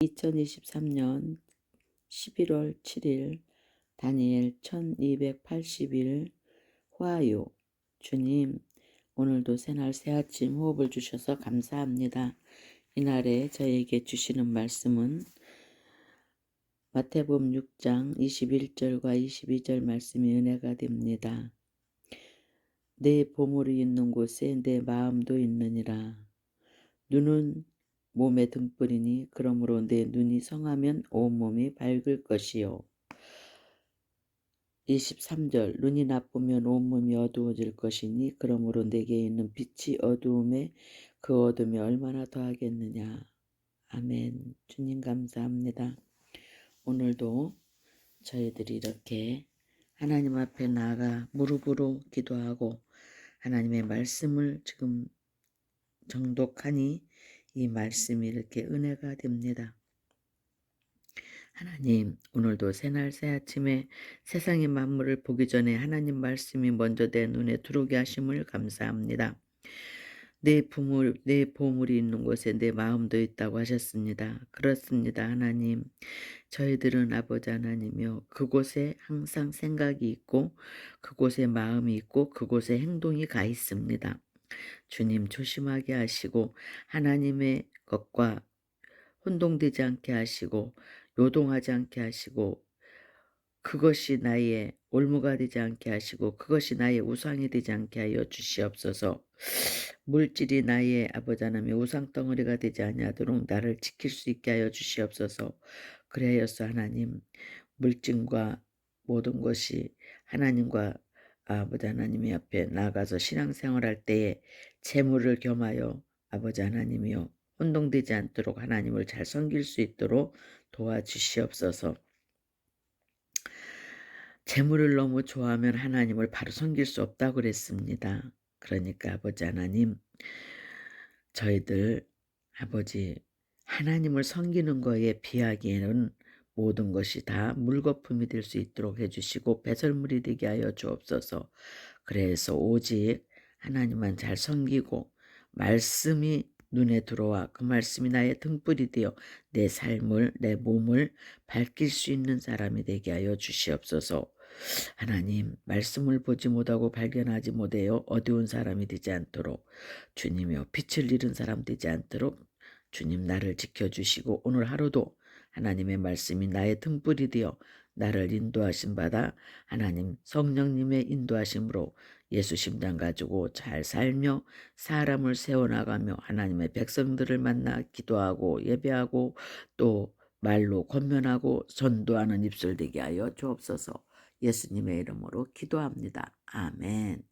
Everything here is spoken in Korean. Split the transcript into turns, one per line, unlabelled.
2023년 11월 7일 다니엘 1280일 화요 주님 오늘도 새날 새아침 호흡을 주셔서 감사합니다. 이날에 저에게 주시는 말씀은 마태복음 6장 21절과 22절 말씀이 은혜가 됩니다. 내 보물이 있는 곳에 내 마음도 있느니라. 눈은 몸의 등불이니 그러므로 내 눈이 성하면 온몸이 밝을 것이요. 23절 눈이 나쁘면 온몸이 어두워질 것이니 그러므로 내게 있는 빛이 어두움에 그 어둠이 얼마나 더하겠느냐. 아멘. 주님 감사합니다. 오늘도 저희들이 이렇게 하나님 앞에 나아가 무릎으로 기도하고 하나님의 말씀을 지금 정독하니 이 말씀이 이렇게 은혜가 됩니다. 하나님, 오늘도 새날 새 아침에 세상의 만물을 보기 전에 하나님 말씀이 먼저 내 눈에 들어오게 하심을 감사합니다. 내 보물, 내 보물이 있는 곳에 내 마음도 있다고 하셨습니다. 그렇습니다, 하나님. 저희들은 아버지 하나님이요. 그곳에 항상 생각이 있고, 그곳에 마음이 있고, 그곳에 행동이 가 있습니다. 주님 조심하게 하시고, 하나님의 것과 혼동되지 않게 하시고, 요동하지 않게 하시고, 그것이 나의 올무가 되지 않게 하시고, 그것이 나의 우상이 되지 않게 하여 주시옵소서. 물질이 나의 아버지 하나님의 우상 덩어리가 되지 아니하도록 나를 지킬 수 있게 하여 주시옵소서. 그래야여서 하나님 물질과 모든 것이 하나님과 아버지 하나님의 앞에 나가서 신앙생활할 때에 재물을 겸하여 아버지 하나님이여 혼동되지 않도록 하나님을 잘 섬길 수 있도록 도와주시옵소서. 재물을 너무 좋아하면 하나님을 바로 섬길 수 없다고 그랬습니다. 그러니까 아버지 하나님 저희들 아버지 하나님을 섬기는 거에 비하기에는 모든 것이 다 물거품이 될 수 있도록 해주시고 배설물이 되게 하여 주옵소서. 그래서 오직 하나님만 잘 섬기고 말씀이 눈에 들어와 그 말씀이 나의 등불이 되어 내 삶을 내 몸을 밝힐 수 있는 사람이 되게 하여 주시옵소서. 하나님 말씀을 보지 못하고 발견하지 못해요 어두운 사람이 되지 않도록 주님이여 빛을 잃은 사람 되지 않도록 주님 나를 지켜주시고 오늘 하루도 하나님의 말씀이 나의 등불이 되어 나를 인도하신 바다 하나님 성령님의 인도하심으로 예수 심장 가지고 잘 살며 사람을 세워나가며 하나님의 백성들을 만나 기도하고 예배하고 또 말로 권면하고 전도하는 입술 되게 하여 주옵소서 예수님의 이름으로 기도합니다. 아멘.